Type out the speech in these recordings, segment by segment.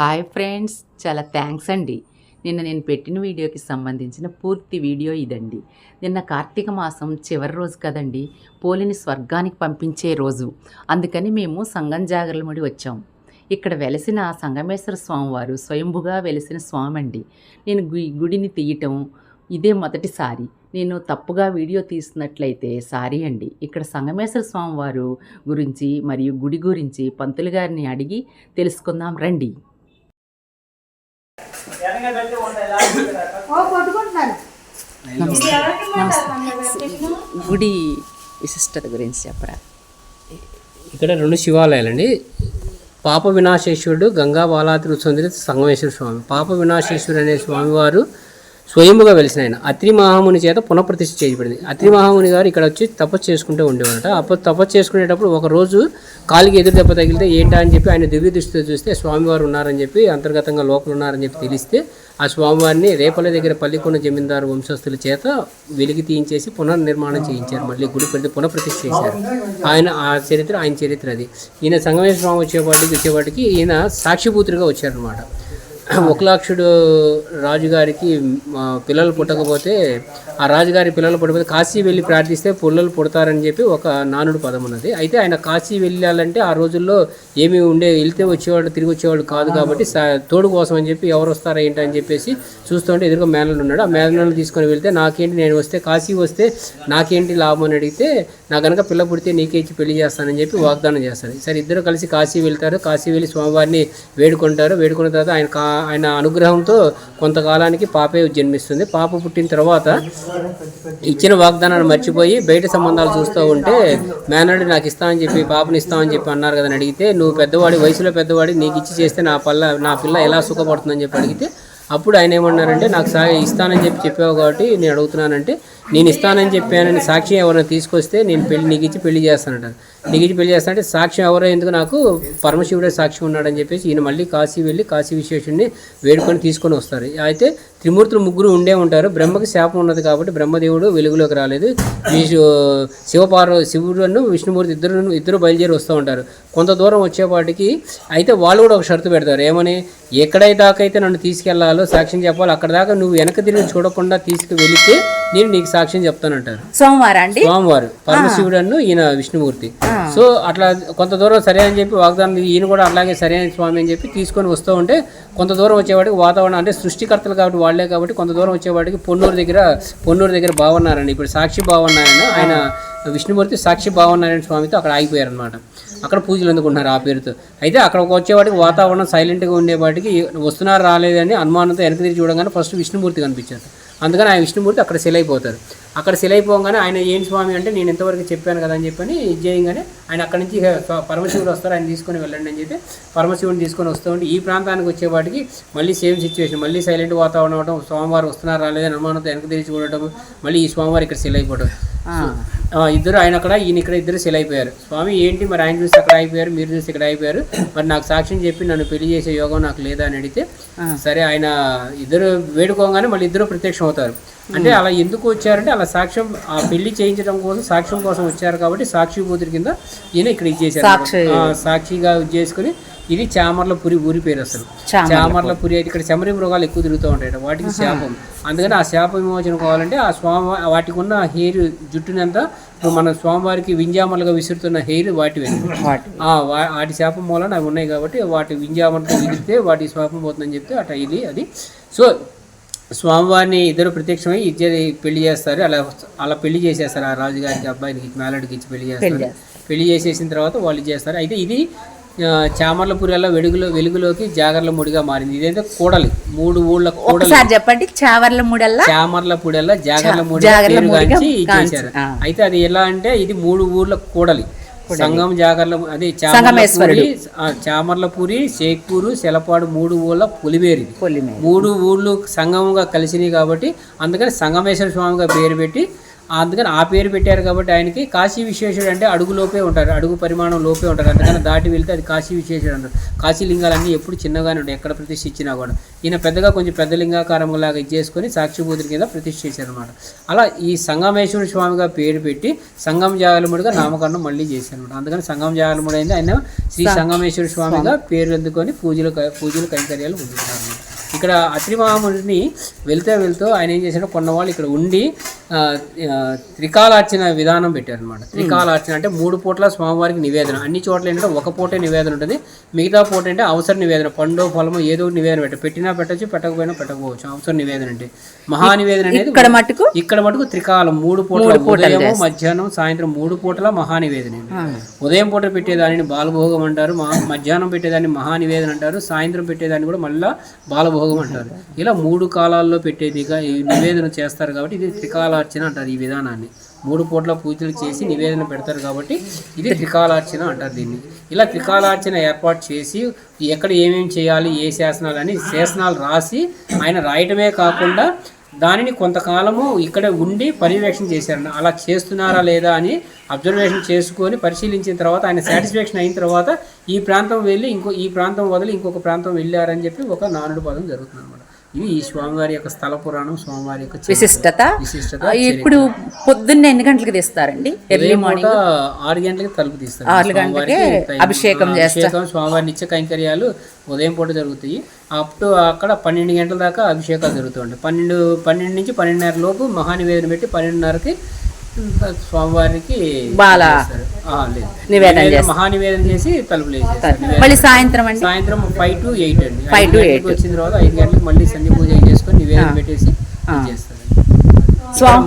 Hi friends చాలా thanks అండి. నిన్న నేను పెట్టిన వీడియోకి సంబంధించిన పూర్తి వీడియో ఇదండి. నిన్న కార్తీక మాసం చివరి రోజు కదండి పోలిని స్వర్గానికి పంపించే రోజు. అందుకని మేము సంగం జాగరలముడి వచ్చాం. ఇక్కడ వెలసిన సంగమేశ్వర స్వామివారు స్వయంభుగా వెలిసిన స్వామి అండి నేను గు- గుడిని తీయటం ఇదే మొదటిసారి నేను తప్పుగా వీడియో తీసినట్లయితే సారీ అండి. ఇక్కడ సంగమేశ్వర స్వామివారు గురించి మరియు గుడి గురించి పంతులు గారిని అడిగి తెలుసుకుందాం రండి. గుడి విశిష్టత గురించి చెప్పరా? ఇక్కడ రెండు శివాలయాలండి. పాప వినాశేశ్వరుడు గంగా బాలాత్రి సుందరి సంగమేశ్వర స్వామి. పాప వినాశేశ్వరుడు అనే స్వామివారు స్వయముగా వెలిసిన ఆయన. అత్రి మహాముని చేత పునఃప్రతిష్ఠ చేయబడింది. అత్రి మహాముని గారు ఇక్కడ వచ్చి తపస్సు చేసుకుంటూ ఉండేవారట. అప్పుడు తపస్సు చేసుకునేటప్పుడు ఒక రోజు కాలికి ఎదురు దెబ్బ తగిలితే ఏంటా అని చెప్పి ఆయన దివ్య దృష్టితో చూస్తే స్వామివారు ఉన్నారని చెప్పి అంతర్గతంగా లోపల ఉన్నారని చెప్పి తెలిస్తే ఆ స్వామివారిని రేపల దగ్గర పల్లికొండ జమీందారు వంశస్థుల చేత వెలికి తీయించేసి పునర్నిర్మాణం చేయించారు. మళ్ళీ గుడి పెడితే పునఃప్రతిష్ఠ చేశారు. ఆయన ఆ చరిత్ర ఆయన చరిత్ర అది. ఈయన సంగమేశ్వర స్వామి వచ్చేవాటికి వచ్చేవాటికి ఈయన సాక్షిభూతుడిగా వచ్చారనమాట ఒకలాక్షుడు రాజుగారికి పిల్లలు పుట్టకపోతే ఆ రాజుగారి పిల్లలు పుట్టకపోతే కాశీ వెళ్ళి ప్రార్థిస్తే పుల్లలు పుడతారని చెప్పి ఒక నానుడు పదం ఉన్నది. అయితే ఆయన కాశీ వెళ్ళాలంటే ఆ రోజుల్లో ఏమి ఉండే వెళ్తే వచ్చేవాడు తిరిగి వచ్చేవాడు కాదు కాబట్టి సా- తోడు కోసం అని చెప్పి ఎవరు వస్తారా ఏంటి అని చెప్పేసి చూస్తుంటే ఎదురుగా మేనలు ఉన్నాడు. ఆ మేనలను తీసుకొని వెళ్తే నాకేంటి నేను వస్తే కాశీ వస్తే నాకేంటి లాభం అని అడిగితే నా కనుక పిల్ల పుడితే నీకే ఇచ్చి పెళ్ళి చేస్తానని చెప్పి వాగ్దానం చేస్తారు. సరే ఇద్దరు కలిసి కాశీ వెళ్తారు. కాశీ వెళ్ళి స్వామివారిని వేడుకుంటారు. వేడుకున్న తర్వాత ఆయన ఆయన అనుగ్రహంతో కొంతకాలానికి పాపే జన్మిస్తుంది. పాప పుట్టిన తర్వాత ఇచ్చిన వాగ్దానాన్ని మర్చిపోయి బయట సంబంధాలు చూస్తూ ఉంటే మేనడు నాకు ఇస్తామని చెప్పి పాపని ఇస్తామని చెప్పి అన్నారు కదని అడిగితే నువ్వు పెద్దవాడి వయసులో పెద్దవాడి నీకు ఇచ్చి చేస్తే నా పల్ల నా పిల్ల ఎలా సుఖపడుతుందని చెప్పి అడిగితే అప్పుడు ఆయన ఏమన్నారంటే నాకు సా ఇస్తానని చెప్పి చెప్పావు కాబట్టి నేను అడుగుతున్నానంటే నేను ఇస్తానని చెప్పానని సాక్ష్యం ఎవరైనా తీసుకొస్తే నేను పెళ్ళి నీకు ఇచ్చి పెళ్ళి చేస్తానంటారు. నీకు ఇచ్చి పెళ్ళి చేస్తానంటే సాక్ష్యం ఎవరో ఎందుకు నాకు పరమశివుడే సాక్ష్యం ఉన్నాడని చెప్పేసి ఈయన మళ్ళీ కాశీ వెళ్ళి కాశీ విశ్వేశ్వరుని వేడుకొని తీసుకొని వస్తారు. అయితే త్రిమూర్తులు ముగ్గురు ఉండే ఉంటారు. బ్రహ్మకి శాపం ఉన్నది కాబట్టి బ్రహ్మదేవుడు వెలుగులోకి రాలేదు. శివపార్వ శివుడును విష్ణుమూర్తి ఇద్దరు ఇద్దరు బయలుదేరి వస్తూ ఉంటారు. కొంత దూరం వచ్చేపాటికి అయితే వాళ్ళు కూడా ఒక షరతు పెడతారు. ఏమని? ఎక్కడై దాకైతే నన్ను తీసుకెళ్ళాలో సాక్ష్యం చెప్పాలి అక్కడ దాకా నువ్వు వెనక తిరిగి చూడకుండా తీసుకు వెళితే నేను నీకు సాక్ష్యం చెప్తానంటారు. సోమవారం అండి? స్వామివారు పరమశివుడను ఈయన విష్ణుమూర్తి. సో అట్లా కొంత దూరం సరే అని చెప్పి వాగ్దానం ఈయన కూడా అట్లాగే సరే అని స్వామి అని చెప్పి తీసుకొని వస్తూ ఉంటే కొంత దూరం వచ్చేవాడికి వాతావరణం అంటే సృష్టికర్తలు కాబట్టి వాళ్ళే కాబట్టి కొంత దూరం వచ్చేవాడికి పొన్నూరు దగ్గర పొన్నూరు దగ్గర బాగున్నారండి ఇప్పుడు సాక్షి బాగున్నారని ఆయన విష్ణుమూర్తి సాక్షి బాగున్నారని స్వామితో అక్కడ ఆగిపోయారనమాట అక్కడ పూజలు అందుకుంటున్నారు ఆ పేరుతో. అయితే అక్కడికి వచ్చేవాడికి వాతావరణం సైలెంట్గా ఉండేవాడికి వస్తున్నారు రాలేదని అనుమానంతో వెనక తిరిగి చూడగానే ఫస్ట్ విష్ణుమూర్తి కనిపించారు. అందుకని ఆ విష్ణుమూర్తి అక్కడ సెల్ అయిపోతారు. అక్కడ సెల్ అయిపోగానే ఆయన ఏంటి స్వామి అంటే నేను ఎంతవరకు చెప్పాను కదా అని చెప్పని ఇది చేయగానే ఆయన అక్కడి నుంచి పరమశివుడు వస్తారు ఆయన తీసుకొని వెళ్ళండి అని చెప్పి పరమశివుడిని తీసుకొని వస్తూ ఉంటే ఈ ప్రాంతానికి వచ్చేవాటికి మళ్ళీ సేమ్ సిచ్యువేషన్ మళ్ళీ సైలెంట్ వాతావరణం అవడం స్వామివారు వస్తున్నారు రాలేదని అనుమానంతో వెనక తిరిగి చూడటం మళ్ళీ ఈ స్వామివారు ఇక్కడ సెల్ అయిపోవడం ఆ, ఇద్దరు ఆయన అక్కడ ఈయన ఇక్కడ ఇద్దరు సెల్ అయిపోయారు. స్వామి ఏంటి మరి ఆయన చూసి అక్కడ అయిపోయారు మీరు చూసి ఇక్కడ అయిపోయారు మరి నాకు సాక్ష్యం చెప్పి నన్ను పెళ్ళి చేసే యోగం నాకు లేదా అని అడిగితే సరే ఆయన ఇద్దరు వేడుకోగానే మళ్ళీ ఇద్దరు ప్రత్యక్షం అవుతారు అంటే అలా ఎందుకు వచ్చారంటే అలా సాక్ష్యం ఆ పెళ్ళి చేయించడం కోసం సాక్ష్యం కోసం వచ్చారు కాబట్టి సాక్షి కూతురి కింద ఈయన ఇక్కడ ఇచ్చేసారు సాక్షిగా చేసుకుని ఇది చామర్లపురి ఊరి పేరు అసలు. చామర్లపురి అయితే ఇక్కడ శమరి మృగాలు ఎక్కువ తిరుగుతూ ఉంటాయి వాటికి శాపం. అందుకని ఆ శాప విమోచన కావాలంటే ఆ స్వామి వాటికి ఉన్న హెయిర్ జుట్టునంతా మన స్వామివారికి వింజామలుగా విసురుతున్న హెయిర్ వాటివే. ఆ, వా- వాటి శాపం మూలన అవి ఉన్నాయి కాబట్టి వాటి వింజామలతో విదిరితే వాటి శాపం పోతుందని చెప్తే అట ఇది అది. సో స్వామివారిని ఇద్దరు ప్రత్యక్షమై ఇద్దరు పెళ్ళి చేస్తారు. అలా అలా పెళ్ళి చేసేస్తారు. ఆ రాజుగారికి అబ్బాయికి మేలడికి ఇచ్చి పెళ్ళి చేస్తారు. పెళ్ళి చేసేసిన తర్వాత వాళ్ళు చేస్తారు. అయితే ఇది చామర్లపురిలో వెలుగులో వెలుగులోకి జాగర్ల ముడిగా మారింది. ఇదైతే కూడలి. మూడు ఊళ్ళ కూడలి. చెప్పండి. చావర్ల మూడల్లా చామర్లపుడెల్లా జాగర్ల ముడి జాగర్ల గాంచి, చేశారు. అయితే అది ఎలా అంటే ఇది మూడు ఊర్ల కూడలి. సంగం జాగర్ల అదే చామర్లపూరి ఆ, చామర్లపూరి షేక్పూరు సెలపాడు మూడు ఊళ్ళ పులివేరు మూడు ఊళ్ళు సంగమంగా కలిసినాయి కాబట్టి అందుకని సంగమేశ్వర స్వామిగా పేరు పెట్టి అందుకని ఆ పేరు పెట్టారు కాబట్టి ఆయనకి కాశీ విశ్వేశ్వరుడు అంటే అడుగు లోపే ఉంటారు అడుగు పరిమాణం లోపే ఉంటారు. అందుకని దాటి వెళ్తే అది కాశీ విశ్వేశ్వరుడు అంటారు. కాశీ లింగాలన్నీ ఎప్పుడు చిన్నగానే ఉంటాయి ఎక్కడ ప్రతిష్ఠించినా కూడా. ఈయన పెద్దగా కొంచెం పెద్ద లింగాకారం లాగా ఇచ్చేసుకొని సాక్షిభూతుడి కింద ప్రతిష్ఠ చేశారనమాట అలా ఈ సంగమేశ్వర స్వామిగా పేరు పెట్టి సంగం జాగలముడిగా నామకరణం మళ్ళీ చేశారనమాట అందుకని సంగం జాగలముడు అయింది ఆయన శ్రీ సంగమేశ్వర స్వామిగా పేరు ఎందుకొని పూజలు పూజలు కైంకర్యాలు పొందుతున్నారు ఇక్కడ అత్రి మహాముడిని వెళ్తే వెళ్తూ ఆయన ఏం చేశాడు? కొన్నవాళ్ళు ఇక్కడ ఉండి త్రికాలార్చన విధానం పెట్టారనమాట త్రికాలార్చన అంటే మూడు పూట్ల స్వామివారికి నివేదన. అన్ని చోట్ల ఏంటంటే ఒక పూటే నివేదన ఉంటుంది. మిగతా పూట అంటే అవసర నివేదన. పండు ఫలము ఏదో నివేదన పెట్ట పెట్టినా పెట్టచ్చు పెట్టకపోయినా పెట్టకపోవచ్చు. అవసర నివేదన అంటే మహా నివేదన అనేది ఇక్కడ మటుకు? ఇక్కడ మటుకు త్రికాలం మూడు పూటల ఉదయం మధ్యాహ్నం సాయంత్రం మూడు పూటల మహానివేదన అండి. ఉదయం పూట పెట్టేదానిని బాలభోగం అంటారు మధ్యాహ్నం పెట్టేదాన్ని మహానివేదన అంటారు సాయంత్రం పెట్టేదాన్ని కూడా మళ్ళా బాలభోగం భోగం అంటారు. ఇలా మూడు కాలాల్లో పెట్టేదిగా ఈ నివేదన చేస్తారు కాబట్టి ఇది త్రికాలార్చన అంటారు ఈ విధానాన్ని. మూడు పూట్ల పూజలు చేసి నివేదన పెడతారు కాబట్టి ఇది త్రికాలార్చన అంటారు దీన్ని. ఇలా త్రికాలార్చన ఏర్పాటు చేసి ఎక్కడ ఏమేమి చేయాలి ఏ శాసనాలు అని శాసనాలు రాసి ఆయన రాయటమే కాకుండా దానిని కొంతకాలము ఇక్కడ ఉండి పర్యవేక్షణ చేశారన్న అలా చేస్తున్నారా లేదా అని అబ్జర్వేషన్ చేసుకొని పరిశీలించిన తర్వాత ఆయన సాటిస్ఫాక్షన్ అయిన తర్వాత ఈ ప్రాంతం వెళ్ళి ఇంకో ఈ ప్రాంతం వదిలి ఇంకొక ప్రాంతం వెళ్ళారని చెప్పి ఒక నానుడు పదం జరుగుతుంది అనమాట ఇది ఈ స్వామివారి యొక్క స్థల పురాణం స్వామివారి యొక్క. విశిష్టత. విశిష్టత ఇప్పుడు పొద్దున్నే ఎన్ని గంటలకు తీస్తారండి? Early morning? ఆరు గంటలకి తలుపు తీస్తారు. ఆరు గంటలకే అభిషేకం చేస్తారు. అభిషేకం స్వామివారి నిత్య కైంకర్యాలు ఉదయం పూట జరుగుతాయి. అప్ టు అక్కడ పన్నెండు గంటల దాకా అభిషేకాలు జరుగుతుంటాయి పన్నెండు పన్నెండు నుంచి పన్నెండున్నర లోపు మహానివేదన పెట్టి పన్నెండున్నరకి స్వామివారికి మహానివేదన చేసి తలుపులు. మళ్ళీ సాయంత్రం అండి? సాయంత్రం ఫైవ్ టు ఎయిట్ అండి. to గంటలకు eight. వచ్చిన తర్వాత ఐదు గంటలకు మళ్ళీ సంధి పూజ చేసుకొని నివేదన పెట్టేసి చేస్తారు.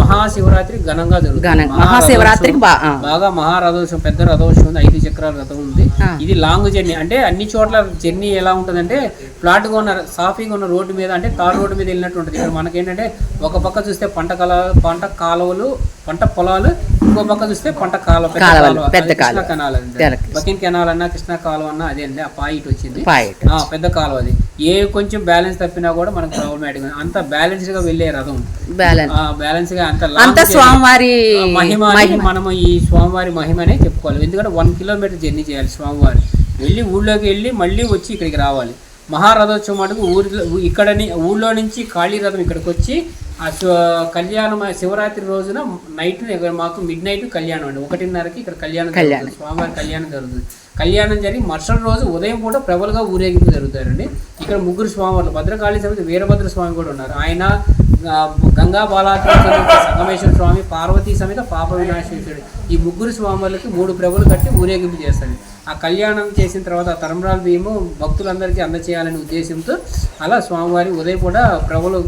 మహాశివరాత్రి ఘనంగా జరుగుతుంది. మహాశివరాత్రికి ఆ. బాగా మహారథోత్సవం పెద్ద రథోత్సవం ఉంది ఐదు చక్రాల రథం ఉంది. ఇది లాంగ్ జర్నీ. అంటే అన్ని చోట్ల జర్నీ ఎలా ఉంటుందంటే ఫ్లాట్గా ఉన్న సాఫీగా ఉన్న రోడ్డు మీద అంటే తార్ రోడ్డు మీద వెళ్ళినట్టు ఉంటుంది. ఇక్కడ మనకేంటంటే ఒక పక్క చూస్తే పంట కల పంట కాలువలు పంట పొలాలు ఇంకో పక్క చూస్తే పంట కాలువ పెద్ద కాలువ. పెద్ద. కెనాల్. బకిన్ కెనాల్ అన్నా కృష్ణా కాలువ అన్నా అదే అండి. ఆ పాయింట్ వచ్చింది. పెద్ద కాలువ అది ఏ కొంచెం బ్యాలెన్స్ తప్పినా కూడా మనకు ప్రాబ్లమాటిక్ అంత బ్యాలెన్స్గా వెళ్ళే రథం. బ్యాలెన్స్గా అంత అంతా. స్వామివారి మహిమ. మనము ఈ స్వామివారి మహిమనే చెప్పుకోవాలి. ఎందుకంటే వన్ కిలోమీటర్ జర్నీ చేయాలి స్వామివారి. వెళ్ళి ఊళ్ళోకి వెళ్ళి మళ్ళీ వచ్చి ఇక్కడికి రావాలి. మహారథోత్సవం మటుకు ఊరిలో ఇక్కడని ఊళ్ళో నుంచి ఖాళీ రథం ఇక్కడికి వచ్చి ఆ కళ్యాణం శివరాత్రి రోజున నైట్ మాకు మిడ్ నైట్ కళ్యాణం అండి. ఒకటిన్నరకి ఇక్కడ కళ్యాణం. స్వామివారి కళ్యాణం జరుగుతుంది. కళ్యాణం జరిగి మరుసటి రోజు ఉదయం పూట ప్రబలుగా ఊరేగింపు జరుగుతారండి ఇక్కడ ముగ్గురు స్వామివారు భద్రకాళి సమేత వీరభద్ర స్వామి కూడా ఉన్నారు. ఆయన గంగా బాలాత్రి సంగమేశ్వర స్వామి పార్వతీ సమేత పాప వినాశేశ్వరుడు. ఈ ముగ్గురు స్వాములకి మూడు ప్రభులు కట్టి ఊరేగింపు చేస్తాడు ఆ కళ్యాణం చేసిన తర్వాత ఆ తరంరాల బియ్యము భక్తులందరికీ అందచేయాలనే ఉద్దేశంతో అలా స్వామివారి ఉదయం కూడా ప్రభులు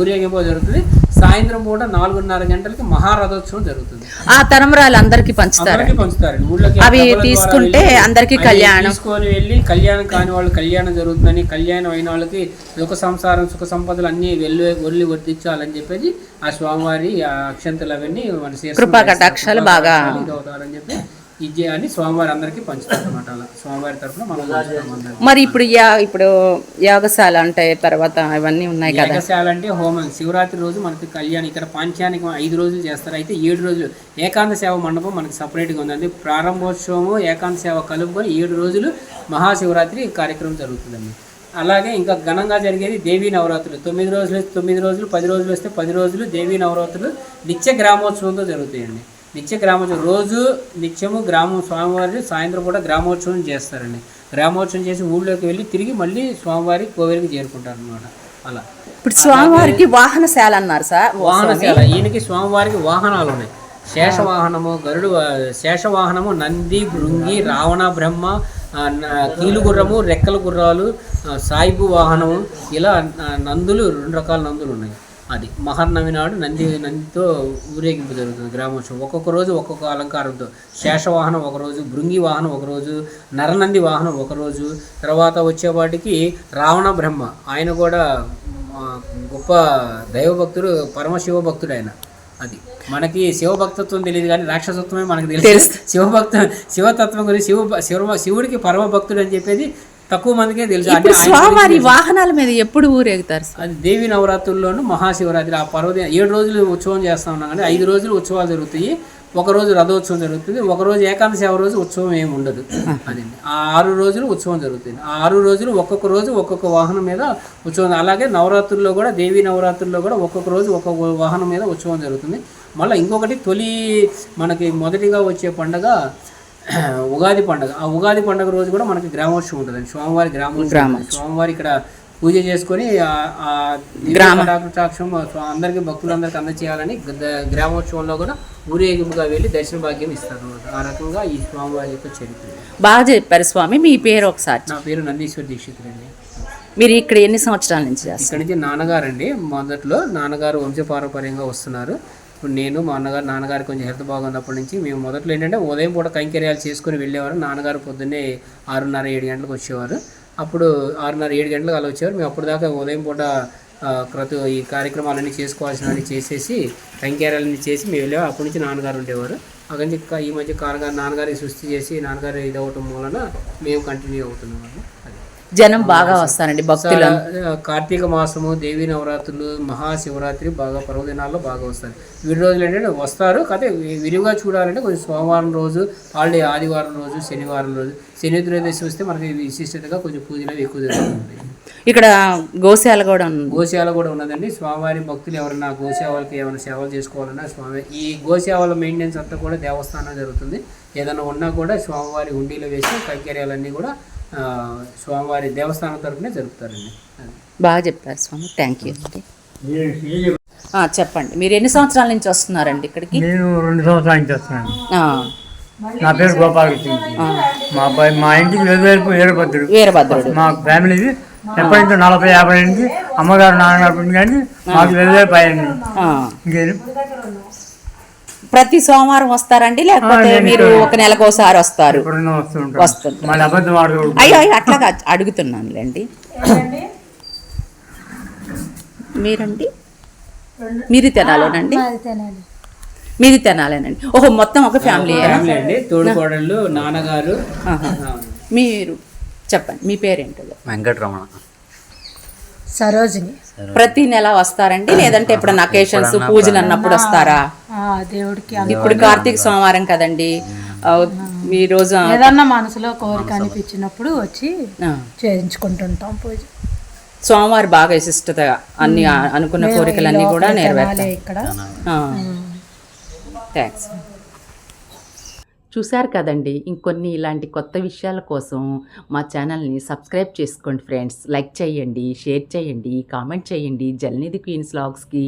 ఊరేగింపు జరుగుతుంది. సాయంత్రం పూట నాలుగున్నర గంటలకి మహారథోత్సవం జరుగుతుంది ఆ తరంరాలు అందరికి పంచుతారు పంచుతారండి అవి తీసుకుంటే అందరికీ కళ్యాణం. తీసుకొని వెళ్ళి కళ్యాణం కాని వాళ్ళు కళ్యాణం జరుగుతుందని కళ్యాణం అయిన వాళ్ళకి సుఖ సంసారం సుఖ సంపదలు అన్ని వెళ్ళి ఒళ్ళి వర్తించాలని చెప్పేసి ఆ స్వామివారి ఆ అక్షంతలు అవన్నీ మన కృపా. కటాక్షాలు బాగా- అవుతారని చెప్పి ఇది అని స్వామివారి అందరికీ పంచుతారు అనమాట అలా. స్వామివారి తరఫున మనం. మరి ఇప్పుడు యా ఇప్పుడు యాగశాల అంటే తర్వాత ఇవన్నీ ఉన్నాయి కదా? యాగశాల అంటే హోమం. శివరాత్రి రోజు మనకి కళ్యాణం. ఇక్కడ పాంచానికం ఐదు రోజులు చేస్తారు. అయితే ఏడు రోజులు ఏకాంత సేవ మండపం మనకి సపరేట్గా ఉంది. అంటే ప్రారంభోత్సవము ఏకాంత సేవ కలుపుకొని ఏడు రోజులు మహాశివరాత్రి కార్యక్రమం జరుగుతుందండి. అలాగే ఇంకా ఘనంగా జరిగేది దేవీ నవరాత్రులు. తొమ్మిది రోజులు తొమ్మిది రోజులు పది రోజులు వస్తే పది రోజులు దేవీ నవరాత్రులు నిత్య గ్రామోత్సవంతో జరుగుతాయండి. నిత్య గ్రామోత్సవం రోజు నిత్యము గ్రామం స్వామివారి సాయంత్రం కూడా గ్రామోత్సవం చేస్తారండి. గ్రామోత్సవం చేసి ఊళ్ళోకి వెళ్ళి తిరిగి మళ్ళీ స్వామివారి కోవెలకి చేరుకుంటారు అనమాట అలా. ఇప్పుడు స్వామివారికి వాహనశాల అన్నారు సార్. వాహనశాల. ఈయనకి స్వామివారికి వాహనాలు ఉన్నాయి శేషవాహనము గరుడు శేషవాహనము నంది భృంగి రావణ బ్రహ్మ కీలుగుర్రము రెక్కల గుర్రాలు సాయిబు వాహనము ఇలా నందులు రెండు రకాల నందులు ఉన్నాయి అది. మహర్నవి నాడు నంది నందితో ఊరేగింపు జరుగుతుంది గ్రామోత్సవం. ఒక్కొక్క రోజు ఒక్కొక్క అలంకారంతో. శేషవాహనం ఒకరోజు భృంగి వాహనం ఒకరోజు నరనంది వాహనం ఒకరోజు. తర్వాత వచ్చేవాటికి రావణ బ్రహ్మ. ఆయన కూడా గొప్ప దైవభక్తుడు పరమశివ భక్తుడు ఆయన. అది. మనకి శివభక్తత్వం తెలియదు కానీ రాక్షసత్వమే మనకు తెలుసు. శివభక్త శివతత్వం గురించి శివ శివ శివుడికి పరమ భక్తుడు అని చెప్పేది తక్కువ మందికే తెలుసు. అంటే ఇప్పుడు స్వామివారి వాహనాల మీద ఎప్పుడు ఊరేగుతారు అది దేవి నవరాత్రుల్లోనూ మహాశివరాత్రి ఆ పర్వదిన ఏడు రోజులు ఉత్సవం చేస్తా ఉన్నాం. కానీ ఐదు రోజులు ఉత్సవాలు జరుగుతాయి. ఒక రోజు రథోత్సవం జరుగుతుంది. ఒక రోజు ఏకాదశి సేవ రోజు ఉత్సవం ఏమి ఉండదు. అదండి ఆ ఆరు రోజులు ఉత్సవం జరుగుతుంది. ఆ ఆరు రోజులు ఒక్కొక్క రోజు ఒక్కొక్క వాహనం మీద ఉత్సవం. అలాగే నవరాత్రుల్లో కూడా దేవి నవరాత్రుల్లో కూడా ఒక్కొక్క రోజు ఒక్కొక్క వాహనం మీద ఉత్సవం జరుగుతుంది. మళ్ళీ ఇంకొకటి తొలి మనకి మొదటిగా వచ్చే పండగ ఉగాది పండగ. ఆ ఉగాది పండగ రోజు కూడా మనకి గ్రామోత్సవం ఉంటుంది. స్వామివారి గ్రామోత్సవం ఉంటుంది. స్వామివారి ఇక్కడ పూజ చేసుకొని కటాక్షం అందరికి భక్తులందరికీ అందచేయాలని గ్రామోత్సవంలో కూడా ఊరేగింపుగా వెళ్ళి దర్శన భాగ్యం ఇస్తారు. ఆ రకంగా ఈ స్వామివారి యొక్క చరిత్ర. బాగా చెప్పారు స్వామి. మీ పేరు ఒకసారి నా పేరు నందీశ్వర దీక్షితులు అండి. మీరు ఇక్కడ ఎన్ని సంవత్సరాల నుంచి ఇక్కడి నుంచి నాన్నగారు అండి మొదట్లో నాన్నగారు వంశపారంపర్యంగా వస్తున్నారు. ఇప్పుడు నేను మా అన్నగారు నాన్నగారు కొంచెం హెల్త్ బాగున్నప్పటి నుంచి మేము మొదట్లో ఏంటంటే ఉదయం పూట కైంకర్యాలు చేసుకుని వెళ్ళేవారు. నాన్నగారు పొద్దున్నే ఆరున్నర ఏడు గంటలకు వచ్చేవారు. అప్పుడు ఆరున్నర ఏడు గంటలకు అలా వచ్చేవారు. మేము అప్పుడు దాకా ఉదయం పూట క్రతు ఈ కార్యక్రమాలన్నీ చేసుకోవాల్సినవన్నీ చేసేసి కైంకర్యాలన్నీ చేసి మేము వెళ్ళేవారు. అప్పటి నుంచి నాన్నగారు ఉండేవారు. అక్కడి నుంచి ఈ మధ్య కారగారు నాన్నగారికి సృష్టి చేసి నాన్నగారు ఇది అవ్వటం వలన మేము కంటిన్యూ అవుతున్నాము. జనం బాగా వస్తారండి భక్తులు. కార్తీక మాసము దేవీ నవరాత్రులు మహాశివరాత్రి బాగా పర్వదినాల్లో బాగా వస్తారు వీరి రోజులు ఏంటంటే వస్తారు కాకపోతే విరివిగా చూడాలంటే కొంచెం సోమవారం రోజు హాలిడే ఆదివారం రోజు శనివారం రోజు శని త్రయోదశి వస్తే మనకి విశిష్టతగా కొంచెం పూజలు ఎక్కువ జరుగుతుంది ఇక్కడ గోశాల కూడా ఉంది. గోసేవ కూడా ఉన్నదండి. స్వామివారి భక్తులు ఎవరైనా గోసేవలకి ఏమైనా సేవలు చేసుకోవాలన్నా స్వామి ఈ గోసేవల మెయింటెనెన్స్ అంతా కూడా దేవస్థానం జరుగుతుంది. ఏదైనా ఉన్నా కూడా స్వామివారి హుండీలో వేసి కైంకర్యాలన్నీ కూడా స్వామివారి దేవస్థానం తరపునే జరుపుతారండి. బాగా చెప్పారు స్వామి. థ్యాంక్ యూ అండి ఆ, చెప్పండి. మీరు ఎన్ని సంవత్సరాల నుంచి వస్తున్నారండి ఇక్కడికి? నేను రెండు సంవత్సరాల నుంచి వస్తున్నాను. ఆ, నా పేరు గోపాలకృష్ణ మా అబ్బాయి మా ఇంటికి వెలువేర్పు ఏడుపత్రుడు వీరభద్రుడు. మా ఫ్యామిలీది ఎప్పటి నుంచో నలభై యాభై నుంచి అమ్మగారు నాన్నగారు కానీ మాకు అయ్యింది ఆ. ఇంకేం? ప్రతి సోమవారం వస్తారండి? లేకపోతే మీరు ఒక నెలకు ఒకసారి వస్తారు. వస్తుంటారు. అయ్యో అయ్యో అట్లాగా అడుగుతున్నానులేండి. మీరండి? మీది తెనాలోనండి? మీది తెనాలేనండి. ఓహో మొత్తం ఒక ఫ్యామిలీ ఫ్యామిలీ అండి. తోడుకోడళ్ళు నాన్నగారు. మీరు చెప్పండి మీ పేరేంటో వెంకటరమణ. సరోజిని. ప్రతి నెల వస్తారండి? లేదంటే ఎప్పుడన్నా అకేషన్స్ పూజలు అన్నప్పుడు వస్తారా? ఆ దేవుడికి ఇప్పుడు కార్తీక సోమవారం కదండి. ఈ రోజు ఏదన్నా మనసులో కోరిక అనిపించినప్పుడు వచ్చి చేయించుకుంటుంటాం పూజ. సోమవారం బాగా విశిష్టతగా అన్ని అనుకున్న కోరికలన్నీ కూడా నెరవేరుతాయి. ఇక్కడ. థ్యాంక్స్ చూశారు కదండి. ఇంకొన్ని ఇలాంటి కొత్త విషయాల కోసం మా ఛానల్ని సబ్స్క్రైబ్ చేసుకోండి ఫ్రెండ్స్. లైక్ చేయండి షేర్ చేయండి కామెంట్ చేయండి. జల్నిధి క్వీన్స్ లాగ్స్కి.